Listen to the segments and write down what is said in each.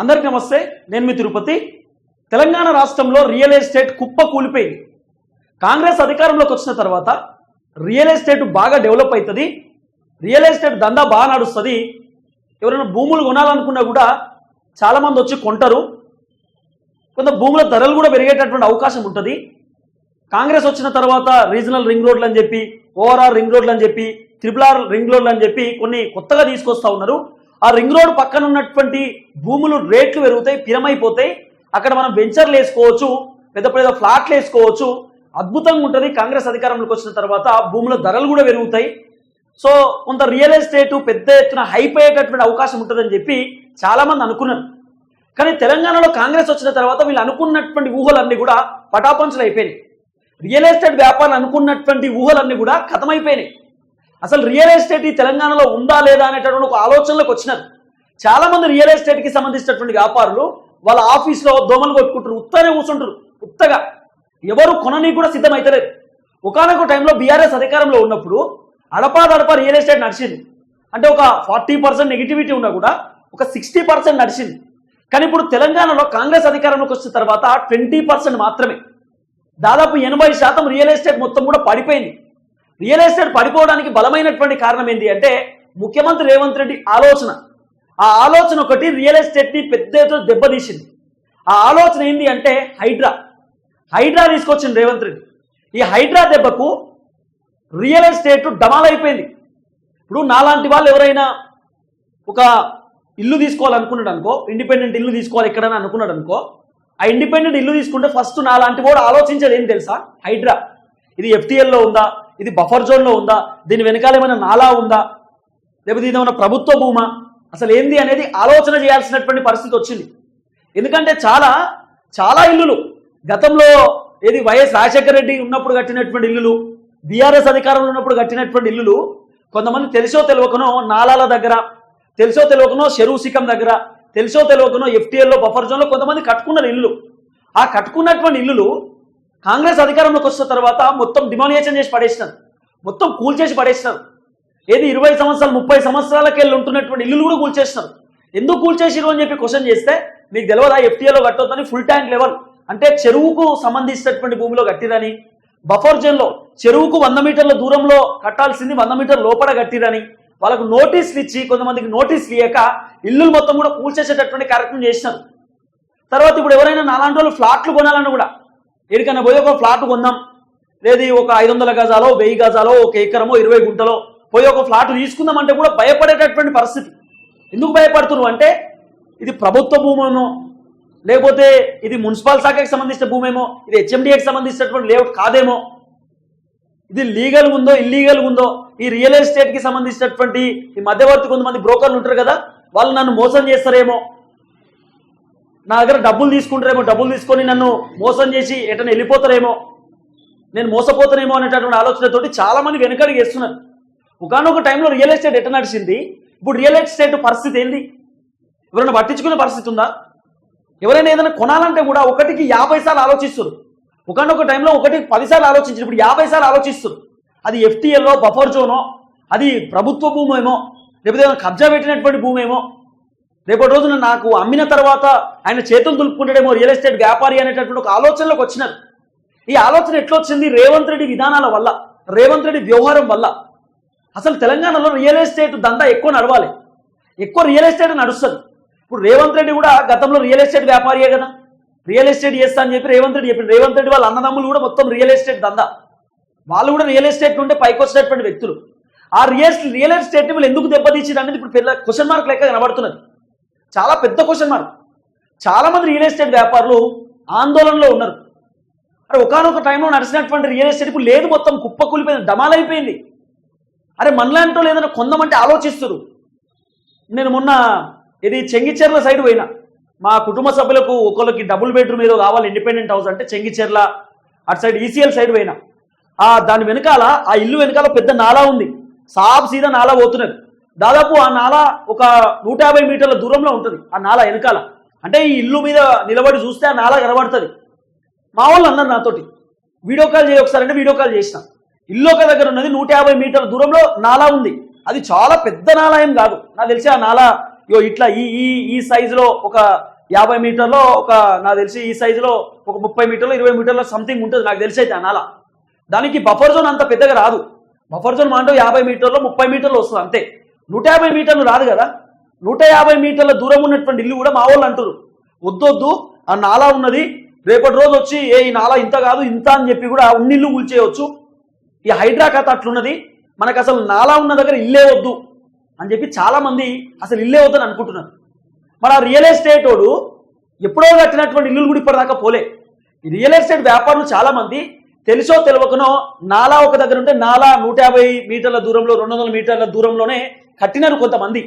అందరికీ నమస్తే నేను మీ తిరుపతి. తెలంగాణ రాష్ట్రంలో రియల్ ఎస్టేట్ కుప్ప కూలిపోయింది. కాంగ్రెస్ అధికారంలోకి వచ్చిన తర్వాత రియల్ ఎస్టేట్ బాగా డెవలప్ అవుతుంది రియల్ ఎస్టేట్ దందా బాగా నడుస్తుంది. ఎవరైనా భూములు కొనాలనుకున్నా కూడా చాలామంది వచ్చి కొంటారు. కొంత భూముల ధరలు కూడా పెరిగేటటువంటి అవకాశం ఉంటుంది. కాంగ్రెస్ వచ్చిన తర్వాత రీజనల్ రింగ్ రోడ్లు అని చెప్పి ఓఆర్ఆర్ రింగ్ రోడ్లు అని చెప్పి త్రిపుల్ ఆర్ రింగ్ రోడ్లు అని చెప్పి కొన్ని కొత్తగా తీసుకొస్తా ఉన్నారు. ఆ రింగ్ రోడ్ పక్కన ఉన్నటువంటి భూములు రేట్లు పెరుగుతాయి పిరమైపోతాయి. అక్కడ మనం వెంచర్లు వేసుకోవచ్చు పెద్ద పెద్ద ఫ్లాట్లు వేసుకోవచ్చు. అద్భుతంగా ఉంటుంది. కాంగ్రెస్ అధికారంలోకి వచ్చిన తర్వాత భూముల ధరలు కూడా పెరుగుతాయి. సో కొంత రియల్ ఎస్టేట్ పెద్ద ఎత్తున హైప్ అయ్యేటటువంటి అవకాశం ఉంటుందని చెప్పి చాలామంది అనుకున్నారు. కానీ తెలంగాణలో కాంగ్రెస్ వచ్చిన తర్వాత వీళ్ళు అనుకున్నటువంటి ఊహలన్నీ కూడా పటాపంచులు అయిపోయినాయి రియల్ ఎస్టేట్ వ్యాపారాలు అనుకున్నటువంటి ఊహలన్నీ కూడా ఖతమైపోయినాయి అసలు రియల్ ఎస్టేట్ ఈ తెలంగాణలో ఉందా లేదా అనేటటువంటి ఒక ఆలోచనలోకి వచ్చినారు చాలా మంది రియల్ ఎస్టేట్కి సంబంధించినటువంటి వ్యాపారులు వాళ్ళ ఆఫీస్లో దోమలు కొట్టుకుంటారు ఉత్తనే కూర్చుంటారు ఉత్తగా. ఎవరు కొనని కూడా సిద్ధమవుతలేరు ఒకనొక టైంలో బీఆర్ఎస్ అధికారంలో ఉన్నప్పుడు అడపాదడప రియల్ ఎస్టేట్ నడిచింది. అంటే ఒక ఫార్టీ పర్సెంట్ నెగిటివిటీ ఉన్నా కూడా ఒక సిక్స్టీ పర్సెంట్ నడిచింది. కానీ ఇప్పుడు తెలంగాణలో కాంగ్రెస్ అధికారంలోకి వచ్చిన తర్వాత ట్వంటీ పర్సెంట్ మాత్రమే. దాదాపు ఎనభై శాతం రియల్ ఎస్టేట్ మొత్తం కూడా పడిపోయింది. రియల్ ఎస్టేట్ పడిపోవడానికి బలమైనటువంటి కారణం ఏంటి అంటే ముఖ్యమంత్రి రేవంత్ రెడ్డి ఆలోచన. ఆ ఆలోచన ఒకటి రియల్ ఎస్టేట్ని పెద్ద ఎత్తున దెబ్బతీసింది. ఆ ఆలోచన ఏంటి అంటే హైడ్రా. హైడ్రా తీసుకొచ్చింది రేవంత్ రెడ్డి. ఈ హైడ్రా దెబ్బకు రియల్ ఎస్టేట్ డమాల్ అయిపోయింది ఇప్పుడు నాలాంటి వాళ్ళు ఎవరైనా ఒక ఇల్లు తీసుకోవాలనుకున్నాడు అనుకో ఇండిపెండెంట్ ఇల్లు తీసుకోవాలి ఎక్కడైనా అనుకున్నాడు అనుకో ఆ ఇండిపెండెంట్ ఇల్లు తీసుకుంటే ఫస్ట్ నాలాంటి కూడా ఆలోచించేది ఏం తెలుసా? హైడ్రా. ఇది ఎఫ్టీఎల్లో ఉందా? ఇది బఫర్ జోన్లో ఉందా? దీని వెనకాల ఏమైనా నాలా ఉందా? లేకపోతే ఇది ఏమైనా ప్రభుత్వ భూమా? అసలు ఏంది అనేది ఆలోచన చేయాల్సినటువంటి పరిస్థితి వచ్చింది. ఎందుకంటే చాలా చాలా ఇల్లులు గతంలో ఏది వైఎస్ రాజశేఖర రెడ్డి ఉన్నప్పుడు కట్టినటువంటి ఇల్లులు బీఆర్ఎస్ అధికారంలో ఉన్నప్పుడు కట్టినటువంటి ఇల్లులు కొంతమంది తెలిసో తెలియకనో నాలాల దగ్గర తెలిసో తెలియకనో చెరువు శిఖం దగ్గర తెలిసో తెలియకనో ఎఫ్టీఎల్లో బఫర్ జోన్లో కొంతమంది కట్టుకున్నారు ఇల్లు ఆ కట్టుకున్నటువంటి ఇల్లులు కాంగ్రెస్ అధికారంలోకి వచ్చిన తర్వాత మొత్తం డిమానియేషన్ చేసి పడేసినారు. మొత్తం కూల్చేసి పడేసినారు. ఏది ఇరవై సంవత్సరాలు ముప్పై సంవత్సరాలకెళ్ళి ఉంటున్నటువంటి ఇల్లు కూడా కూల్చేసినారు ఎందుకు కూల్చేసిరు అని చెప్పి క్వశ్చన్ చేస్తే మీకు తెలియదా ఎఫ్టీఏలో కట్టొద్దని ఫుల్ ట్యాంక్ లెవెల్ అంటే చెరువుకు సంబంధించినటువంటి భూమిలో కట్టిరని బఫర్ జోన్లో చెరువుకు వంద మీటర్ల దూరంలో కట్టాల్సింది వంద మీటర్ లోపల కట్టిరని వాళ్ళకు నోటీసులు ఇచ్చి కొంతమందికి నోటీసులు ఇయ్యక ఇల్లులు మొత్తం కూడా కూల్చేసేటటువంటి కార్యక్రమం చేసినారు. తర్వాత ఇప్పుడు ఎవరైనా నాలాంటి వాళ్ళు ఫ్లాట్లు కొనాలన్నా కూడా ఎక్కడికైనా పోయి ఒక ఫ్లాట్ కొందాం. లేదు ఒక ఐదు వందల గజాలో వెయ్యి గజాలో ఒక ఎకరమో ఇరవై గుంటలో పోయి ఒక ఫ్లాట్ తీసుకుందామంటే కూడా భయపడేటటువంటి పరిస్థితి. ఎందుకు భయపడుతున్నావు అంటే ఇది ప్రభుత్వ భూమేమో లేకపోతే ఇది మున్సిపల్ శాఖకి సంబంధించిన భూమేమో ఇది హెచ్ఎండిఏకి సంబంధించినటువంటి లేఅవుట్ కాదేమో. ఇది లీగల్ ఉందో ఇల్లీగల్ ఉందో ఈ రియల్ ఎస్టేట్కి సంబంధించినటువంటి ఈ మధ్యవర్తి కొంతమంది బ్రోకర్లు ఉంటారు కదా వాళ్ళు నన్ను మోసం చేస్తారేమో. నా దగ్గర డబ్బులు తీసుకుంటారేమో డబ్బులు తీసుకొని నన్ను మోసం చేసి ఎటన్నా వెళ్ళిపోతారేమో నేను మోసపోతానేమో అనేటటువంటి ఆలోచనతోటి చాలా మంది వెనకడికి వేస్తున్నారు. ఒకనొక టైంలో రియల్ ఎస్టేట్ ఎట నడిచింది? ఇప్పుడు రియల్ ఎస్టేట్ పరిస్థితి ఏంది? ఎవరైనా పట్టించుకునే పరిస్థితి ఉందా? ఎవరైనా ఏదైనా కొనాలంటే కూడా ఒకటికి యాభై సార్లు ఆలోచిస్తారు ఒకనొక టైంలో ఒకటి పదిసార్లు ఆలోచించారు. ఇప్పుడు యాభై సార్లు ఆలోచిస్తారు అది ఎఫ్టీఎల్లో బఫర్ జోనో అది ప్రభుత్వ భూమేమో లేకపోతే ఏదైనా కబ్జా పెట్టినటువంటి భూమేమో రేపటి రోజున నాకు అమ్మిన తర్వాత ఆయన చేతులు దులుపుకుంటాడేమో రియల్ ఎస్టేట్ వ్యాపారి అనేటటువంటి ఒక ఆలోచనలోకి వచ్చినారు. ఈ ఆలోచన ఎట్లొచ్చింది? రేవంత్ రెడ్డి విధానాల వల్ల రేవంత్ రెడ్డి వ్యవహారం వల్ల. అసలు తెలంగాణలో రియల్ ఎస్టేట్ దందా ఎక్కువ నడవాలి. ఎక్కువ రియల్ ఎస్టేట్ నడుస్తుంది. ఇప్పుడు రేవంత్ రెడ్డి కూడా గతంలో రియల్ ఎస్టేట్ వ్యాపారియే కదా. రియల్ ఎస్టేట్ చేస్తా అని చెప్పి రేవంత్ రెడ్డి చెప్పి రేవంత్ రెడ్డి వాళ్ళ అన్నదమ్ములు కూడా మొత్తం రియల్ ఎస్టేట్ దందా. వాళ్ళు కూడా రియల్ ఎస్టేట్ నుండి పైకి వచ్చినటువంటి వ్యక్తులు. ఆ రియల్ రియల్ ఎస్టేట్ వీళ్ళు ఎందుకు దెబ్బతీసింది అనేది ఇప్పుడు క్వశ్చన్ మార్క్ లెక్క కనబడుతున్నది. చాలా పెద్ద క్వశ్చన్ మార్క్ చాలా మంది రియల్ ఎస్టేట్ వ్యాపారులు ఆందోళనలో ఉన్నారు. అరే ఒకనొక టైంలో నడిచినటువంటి రియల్ ఎస్టేట్ ఇప్పుడు లేదు మొత్తం కుప్ప కూలిపోయింది డమాలైపోయింది అరే మనలాంటో ఏదైనా కొందమంటే ఆలోచిస్తారు నేను మొన్న ఇది చెంగిచెర్ల సైడ్ పోయినా. మా కుటుంబ సభ్యులకు ఒకళ్ళకి డబుల్ బెడ్రూమ్ ఏదో కావాలి ఇండిపెండెంట్ హౌస్ అంటే చెంగిచెర్ల అటు సైడ్ ఈసీఎల్ సైడ్ పోయినా. ఆ దాని వెనకాల ఆ ఇల్లు వెనకాల పెద్ద నాలా ఉంది. సాబ్ సీదా నాలా పోతున్నారు దాదాపు ఆ నాల ఒక నూట యాభై మీటర్ల దూరంలో ఉంటుంది ఆ నాల వెనకాల. అంటే ఈ ఇల్లు మీద నిలబడి చూస్తే ఆ నాల కనబడుతుంది. మా వాళ్ళు అన్నారు నాతోటి వీడియో కాల్ చేయి ఒకసారి అంటే వీడియో కాల్ చేసిన. ఇల్లు ఒక దగ్గర ఉన్నది నూట యాభై మీటర్ల దూరంలో నాలా ఉంది. అది చాలా పెద్ద నాలా ఏం కాదు. నాకు తెలిసి ఆ నాలా ఇగో ఇట్లా ఈ ఈ ఈ సైజులో ఒక యాభై మీటర్లో ఒక నాకు తెలిసి ఈ సైజులో ఒక ముప్పై మీటర్లు ఇరవై మీటర్లో సంథింగ్ ఉంటుంది నాకు తెలిసి అయితే అనాల దానికి బఫర్ జోన్ అంత పెద్దగా రాదు. బఫర్ జోన్ అంటే యాభై మీటర్లో ముప్పై మీటర్లు వస్తుంది అంతే. నూట యాభై మీటర్లు రాదు కదా? నూట యాభై మీటర్ల దూరం ఉన్నటువంటి ఇల్లు కూడా మా వాళ్ళు అంటారు వద్దొద్దు ఆ నాలా ఉన్నది. రేపటి రోజు వచ్చి ఏ ఈ నాలా ఇంత కాదు ఇంత అని చెప్పి కూడా ఉన్నిల్లు కూల్చేయవచ్చు ఈ హైడ్రా కథ అట్లున్నది. మనకు అసలు నాలా ఉన్న దగ్గర ఇల్లే వద్దు అని చెప్పి చాలామంది అసలు ఇల్లే వద్దని అనుకుంటున్నారు. మరి ఆ రియల్ ఎస్టేట్ వాడు ఎప్పుడో కట్టినటువంటి ఇల్లులు కూడా ఇప్పటిదాకా పోలే. ఈ రియల్ ఎస్టేట్ వ్యాపారులు చాలామంది తెలుసో తెలియకనో నాలా ఒక దగ్గర ఉంటే నాలా నూట యాభై మీటర్ల దూరంలో రెండు వందల మీటర్ల దూరంలోనే కట్టినారు కొంతమంది.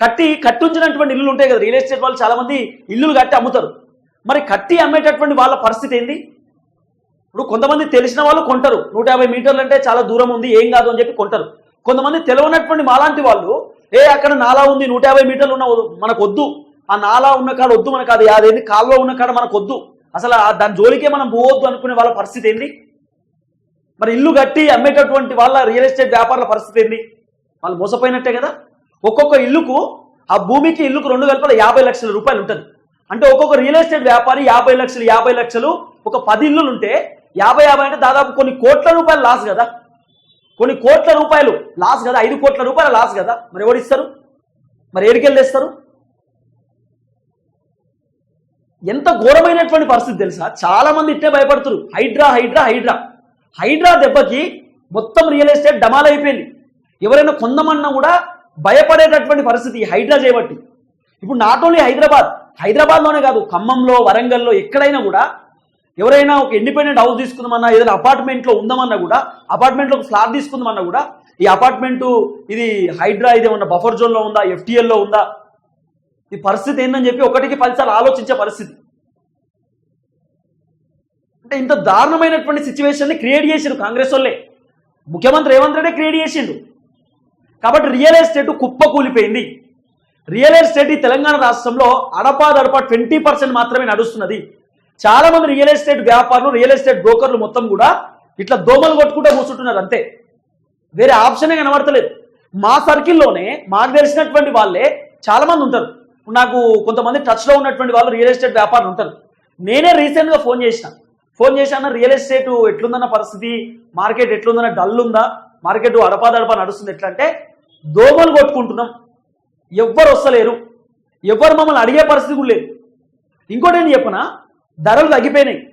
కట్టి కట్టుంచినటువంటి ఇల్లులు ఉంటాయి కదా రియల్ ఎస్టేట్ వాళ్ళు చాలామంది ఇల్లులు కట్టి అమ్ముతారు. మరి కట్టి అమ్మేటటువంటి వాళ్ళ పరిస్థితి ఏంది? ఇప్పుడు కొంతమంది తెలిసిన వాళ్ళు కొంటారు. నూట యాభై మీటర్లు అంటే చాలా దూరం ఉంది ఏం కాదు అని చెప్పి కొంటారు. కొంతమంది తెలవనటువంటి మాలాంటి వాళ్ళు ఏ అక్కడ నాలా ఉంది నూట యాభై మీటర్లు ఉన్న మనకు వద్దు ఆ నాలా ఉన్న కాడ వద్దు మనకు అది అదేంది? కాల్లో ఉన్న కాడ మనకు వద్దు అసలు ఆ దాని జోలికే మనం పోవద్దు అనుకునే వాళ్ళ పరిస్థితి ఏంది? మరి ఇల్లు కట్టి అమ్మేటటువంటి వాళ్ళ రియల్ ఎస్టేట్ వ్యాపారుల పరిస్థితి ఏంది? వాళ్ళు మోసపోయినట్టే కదా? ఒక్కొక్క ఇల్లుకు ఆ భూమికి ఇల్లుకు రెండు కలిపల యాభై లక్షల రూపాయలు ఉంటుంది. అంటే ఒక్కొక్క రియల్ ఎస్టేట్ వ్యాపారి యాభై లక్షలు యాభై లక్షలు ఒక పది ఇల్లులు ఉంటే యాభై యాభై అంటే దాదాపు కొన్ని కోట్ల రూపాయలు లాస్ కదా? కొన్ని కోట్ల రూపాయలు లాస్ కదా? ఐదు కోట్ల రూపాయల లాస్ కదా? మరి ఎవరు ఇస్తారు? మరి ఏడికెళ్ళి ఎంత ఘోరమైనటువంటి పరిస్థితి తెలుసా? చాలా మంది ఇట్టే భయపడుతున్నారు. హైడ్రా హైడ్రా హైడ్రా. హైడ్రా దెబ్బకి మొత్తం రియల్ ఎస్టేట్ డమాల్ అయిపోయింది ఎవరైనా కొందమన్నా కూడా భయపడేటటువంటి పరిస్థితి హైడ్రా చేయబట్టి ఇప్పుడు నాట్ ఓన్లీ హైదరాబాద్ హైదరాబాద్లోనే కాదు ఖమ్మంలో వరంగల్లో ఎక్కడైనా కూడా ఎవరైనా ఒక ఇండిపెండెంట్ హౌస్ తీసుకుందామన్నా ఏదైనా అపార్ట్మెంట్లో ఉందామన్నా కూడా అపార్ట్మెంట్లో ఒక ఫ్లాట్ తీసుకుందామన్నా కూడా ఈ అపార్ట్మెంట్ ఇది హైడ్రా ఇది ఏమన్నా బఫర్ జోన్లో ఉందా ఎఫ్టీఎల్లో ఉందా? ఈ పరిస్థితి ఏందని చెప్పి ఒకటికి పదిసార్లు ఆలోచించే పరిస్థితి. అంటే ఇంత దారుణమైనటువంటి సిచ్యువేషన్ని క్రియేట్ చేసిండు కాంగ్రెస్ వాళ్ళే. ముఖ్యమంత్రి రేవంత్ రెడ్డి క్రియేట్ చేసిండు. కాబట్టి రియల్ ఎస్టేట్ కుప్ప కూలిపోయింది రియల్ ఎస్టేట్ ఈ తెలంగాణ రాష్ట్రంలో అడపాదడప ట్వంటీ పర్సెంట్ మాత్రమే నడుస్తున్నది. చాలా మంది రియల్ ఎస్టేట్ వ్యాపారులు రియల్ ఎస్టేట్ బ్రోకర్లు మొత్తం కూడా ఇట్లా దోమలు కొట్టుకుంటూ కూర్చుంటున్నారు అంతే. వేరే ఆప్షనే కనబడతలేదు. మా సర్కిల్లోనే మాకు తెలిసినటువంటి వాళ్ళే చాలా మంది ఉంటారు. నాకు కొంతమంది టచ్లో ఉన్నటువంటి వాళ్ళు రియల్ ఎస్టేట్ వ్యాపారులు ఉంటారు. నేనే రీసెంట్గా ఫోన్ చేసిన. ఫోన్ చేశాను రియల్ ఎస్టేట్ ఎట్లుందన్న పరిస్థితి? మార్కెట్ ఎట్లుందన్న? డల్ ఉందా? మార్కెట్ అడపాదడపా నడుస్తుంది ఎట్లా? అంటే దోమలు కొట్టుకుంటున్నాం. ఎవ్వరు వస్తలేరు. ఎవ్వరు మమ్మల్ని అడిగే పరిస్థితి కూడా లేదు. ఇంకోటి ఏంటి చెప్పనా? ధరలు తగ్గిపోయినాయి.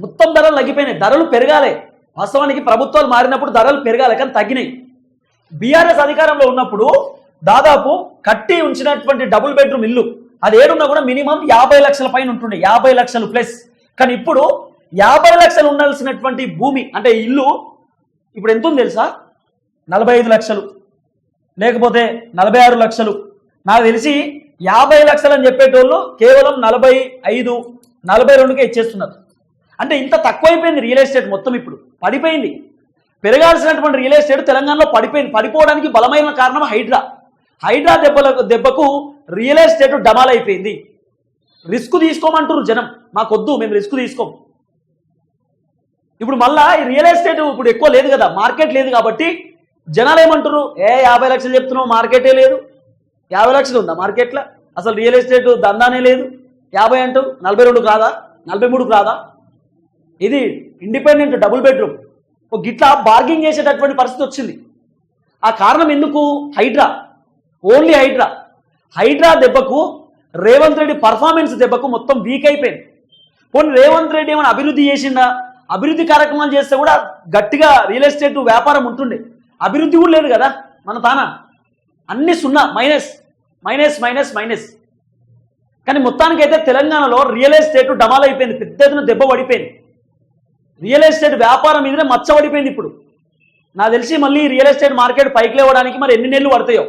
మొత్తం ధరలు తగ్గిపోయినాయి. ధరలు పెరగాలి. వాస్తవానికి ప్రభుత్వాలు మారినప్పుడు ధరలు పెరగాలి కానీ తగ్గినాయి. బీఆర్ఎస్ అధికారంలో ఉన్నప్పుడు దాదాపు కట్టి ఉంచినటువంటి డబుల్ బెడ్రూమ్ ఇల్లు. అది ఏడున్నా కూడా మినిమం యాభై లక్షల పైన ఉంటుండే. యాభై లక్షలు ప్లస్. కానీ ఇప్పుడు యాభై లక్షలు ఉండాల్సినటువంటి భూమి అంటే ఇల్లు ఇప్పుడు ఎంత ఉంది తెలుసా? నలభై ఐదు లక్షలు. లేకపోతే నలభై ఆరు లక్షలు. నాకు తెలిసి యాభై లక్షలు అని చెప్పేటోళ్ళు కేవలం నలభై ఐదు నలభై రెండుకే ఇచ్చేస్తున్నారు. అంటే ఇంత తక్కువైపోయింది రియల్ ఎస్టేట్ మొత్తం ఇప్పుడు. పడిపోయింది. పెరగాల్సినటువంటి రియల్ ఎస్టేట్ తెలంగాణలో పడిపోయింది. పడిపోవడానికి బలమైన కారణం హైడ్రా. హైడ్రా దెబ్బలకు దెబ్బకు రియల్ ఎస్టేట్ డమాల్ అయిపోయింది రిస్క్ తీసుకోమంటారు జనం. మాకొద్దు మేము రిస్క్ తీసుకోం. ఇప్పుడు మళ్ళా ఈ రియల్ ఎస్టేట్ ఇప్పుడు ఎక్కువ లేదు కదా. మార్కెట్ లేదు కాబట్టి జనాలు ఏమంటారు ఏ యాభై లక్షలు చెప్తున్నావు మార్కెటే లేదు. యాభై లక్షలు ఉందా మార్కెట్లో? అసలు రియల్ ఎస్టేట్ దందానే లేదు. యాభై అంటూ నలభై రెండు కాదా? నలభై మూడు కాదా? ఇది ఇండిపెండెంట్ డబుల్ బెడ్రూమ్. ఒక గిట్లా బార్గింగ్ చేసేటటువంటి పరిస్థితి వచ్చింది. ఆ కారణం ఎందుకు? హైడ్రా. ఓన్లీ హైడ్రా. హైడ్రా దెబ్బకు రేవంత్ రెడ్డి పర్ఫార్మెన్స్ దెబ్బకు మొత్తం వీక్ అయిపోయింది. పోనీ రేవంత్ రెడ్డి ఏమైనా అభివృద్ధి చేసిందా అభివృద్ధి కార్యక్రమాలు చేస్తే కూడా గట్టిగా రియల్ ఎస్టేట్ వ్యాపారం ఉంటుండే. అభివృద్ధి కూడా లేదు కదా మన తాన. అన్ని సున్నా మైనస్ మైనస్ మైనస్ మైనస్. కానీ మొత్తానికైతే తెలంగాణలో రియల్ ఎస్టేట్ డమాల్ అయిపోయింది పెద్ద ఎత్తున దెబ్బ పడిపోయింది. రియల్ ఎస్టేట్ వ్యాపారం మీదనే మచ్చ పడిపోయింది ఇప్పుడు. నాకు తెలిసి మళ్ళీ రియల్ ఎస్టేట్ మార్కెట్ పైకి లేవడానికి మరి ఎన్ని నెలలు పడతాయో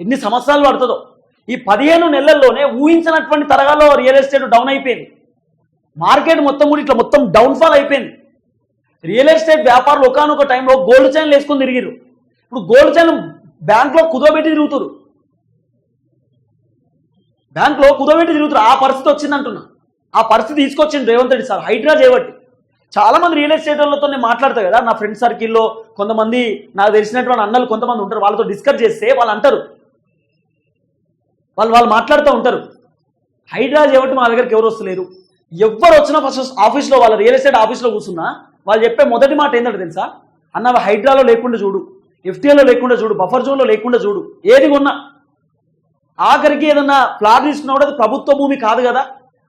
ఎన్ని సంవత్సరాలు పడుతుందో. ఈ పదిహేను నెలల్లోనే ఊహించినటువంటి తరగాలో రియల్ ఎస్టేట్ డౌన్ అయిపోయింది. మార్కెట్ మొత్తం కూడా ఇట్లా మొత్తం డౌన్ఫాల్ అయిపోయింది. రియల్ ఎస్టేట్ వ్యాపారులు ఒకనొక టైంలో గోల్డ్ చైన్లు వేసుకొని తిరిగిరు ఇప్పుడు గోల్డ్ చైన్ బ్యాంక్లో కుదోబెట్టి తిరుగుతారు. బ్యాంక్లో కుదోబెట్టి తిరుగుతారు. ఆ పరిస్థితి వచ్చింది అంటున్నా. ఆ పరిస్థితి తీసుకొచ్చింది రేవంత్ రెడ్డి సార్ హైడ్రా చేయబట్టి చాలా మంది రియల్ ఎస్టేట్ నేను మాట్లాడతా కదా నా ఫ్రెండ్ సర్కిల్లో కొంతమంది నాకు తెలిసినటువంటి అన్నలు కొంతమంది ఉంటారు వాళ్ళతో డిస్కస్ చేస్తే వాళ్ళు అంటారు. వాళ్ళు వాళ్ళు మాట్లాడుతూ ఉంటారు. హైడ్రా చేయబట్టి మా దగ్గరికి ఎవరు వస్తలేరు. ఎవరు వచ్చినా ఫస్ట్ ఆఫీస్లో వాళ్ళ రియల్ ఎస్టేట్ ఆఫీస్లో కూర్చున్నా వాళ్ళు చెప్పే మొదటి మాట ఏంటంటే తెలుసా? అన్న హైడ్రాలో లేకుండా చూడు. ఎఫ్టీఎల్లో లేకుండా చూడు బఫర్ జోన్లో లేకుండా చూడు ఏది కొన్నా. ఆఖరికి ఏదన్నా ప్లాట్ తీసుకున్నప్పుడు కూడా అది ప్రభుత్వ భూమి కాదు కదా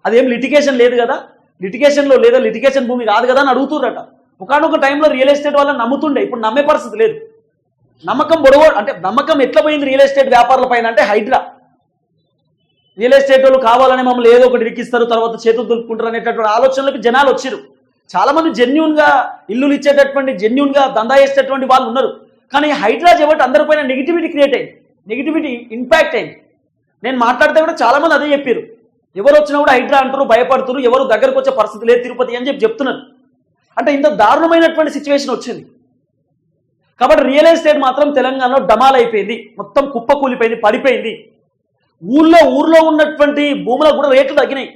అదేం లిటిగేషన్ లేదు కదా లిటిగేషన్లో లేదా లిటిగేషన్ భూమి కాదు కదా అని అడుగుతుర్రట ఒకనొక టైంలో రియల్ ఎస్టేట్ వాళ్ళని నమ్ముతుండే ఇప్పుడు నమ్మే పరిస్థితి లేదు. నమ్మకం బొడవ అంటే నమ్మకం ఎట్లా పోయింది రియల్ ఎస్టేట్ వ్యాపారుల పైన అంటే హైడ్రా. రియల్ ఎస్టేట్ వాళ్ళు కావాలని మమ్మల్ని ఏదో ఒకటి ఇరికిస్తారు తర్వాత చేతులు దులుపుకుంటారు అనేటటువంటి ఆలోచనలకు జనాలు వచ్చారు చాలా మంది జెన్యున్గా ఇల్లులు ఇచ్చేటటువంటి జెన్యున్గా దందా చేసేటటువంటి వాళ్ళు ఉన్నారు. కానీ హైడ్రా చేయబట్టి అందరిపైన నెగిటివిటీ క్రియేట్ అయింది. నెగిటివిటీ ఇంపాక్ట్ అయింది. నేను మాట్లాడితే కూడా చాలా మంది అదే చెప్పారు. ఎవరు వచ్చినా కూడా హైడ్రా అంటారు భయపడుతున్నారు ఎవరు దగ్గరకు వచ్చే పరిస్థితి లేదు తిరుపతి అని చెప్పి చెప్తున్నారు. అంటే ఇంత దారుణమైనటువంటి సిచ్యువేషన్ వచ్చింది. కాబట్టి రియల్ ఎస్టేట్ మాత్రం తెలంగాణలో డమాల్ అయిపోయింది మొత్తం కుప్ప కూలిపోయింది పడిపోయింది. ఊళ్ళో ఊర్లో ఉన్నటువంటి భూములకు కూడా రేట్లు తగ్గినాయి.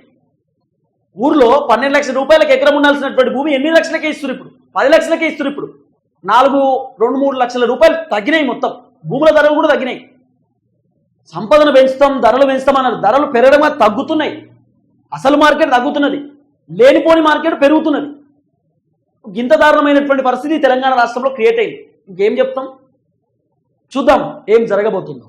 ఊర్లో పన్నెండు లక్షల రూపాయలకు ఎకరం ఉండాల్సినటువంటి భూమి ఎన్ని లక్షలకే ఇస్తారు ఇప్పుడు? పది లక్షలకే ఇస్తున్నారు ఇప్పుడు. నాలుగు రెండు మూడు లక్షల రూపాయలు తగ్గినాయి మొత్తం. భూముల ధరలు కూడా తగ్గినాయి. సంపదను పెంచుతాం ధరలు పెంచుతాం అన్నారు. ధరలు పెరగడం తగ్గుతున్నాయి. అసలు మార్కెట్ తగ్గుతున్నది. లేనిపోని మార్కెట్ పెరుగుతున్నది. ఇంత దారుణమైనటువంటి పరిస్థితి తెలంగాణ రాష్ట్రంలో క్రియేట్ అయింది. ఇంకేం చెప్తాం? చూద్దాం ఏం జరగబోతుందో.